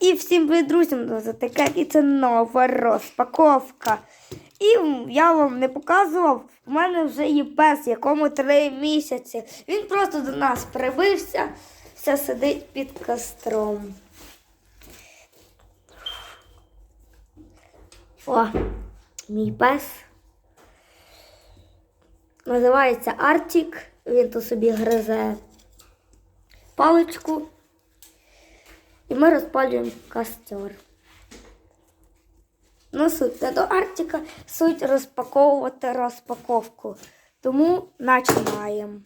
І всім привіт, друзі, мене звати і це нова розпаковка. І я вам не показував, у мене вже є пес, якому три місяці. Він просто до нас прибився, все сидить під костром. О, мій пес. Називається Артік. Він тут собі гризе паличку. І ми розпалюємо костер. Ну, суть до Арктика, суть розпаковувати розпаковку. Тому починаємо.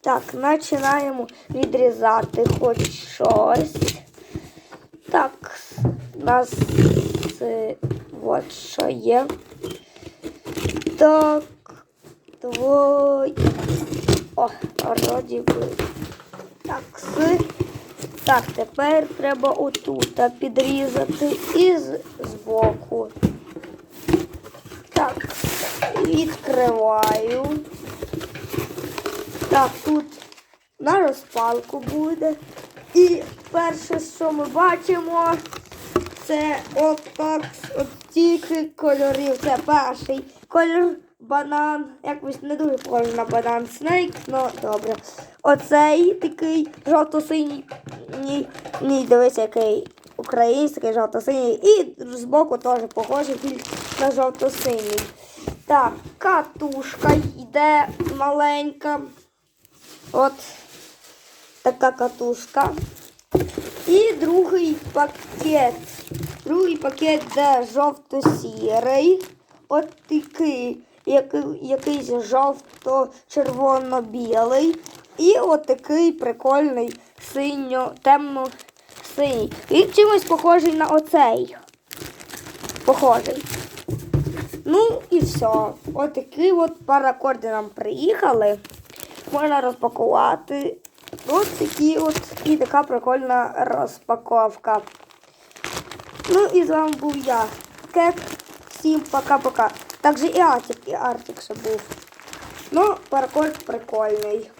Так, починаємо відрізати хоч щось. Так, у нас е, от що є. Так, двоє. О, вроді би. Так, с. Так, тепер треба отут підрізати і збоку. Так, відкриваю. Так, тут на розпалку буде. І перше, що ми бачимо, це отак, от тільки кольорів. Це перший кольор банан. Якось не дуже схожий на банан снейк, ну добре. Оцей такий жовто-синій. Ні, ні, дивись, який український жовто-синій. І збоку теж похожий на жовто-синій. Так, катушка йде маленька. От така катушка. І другий пакет. Другий пакет де жовто-сірий. От такий, який, якийсь жовто-червоно-білий. І от прикольний синьо-темно-синій. Він чимось похожий на оцей. Похожий. Ну і все. Отакі от паракорди нам приїхали. Можна розпакувати. Ось такі от і така прикольна розпаковка. Ну і з вами був я, Кек. Всім пока-пока. Також і Артик, і Артик ще був. Ну, паракорд прикольний.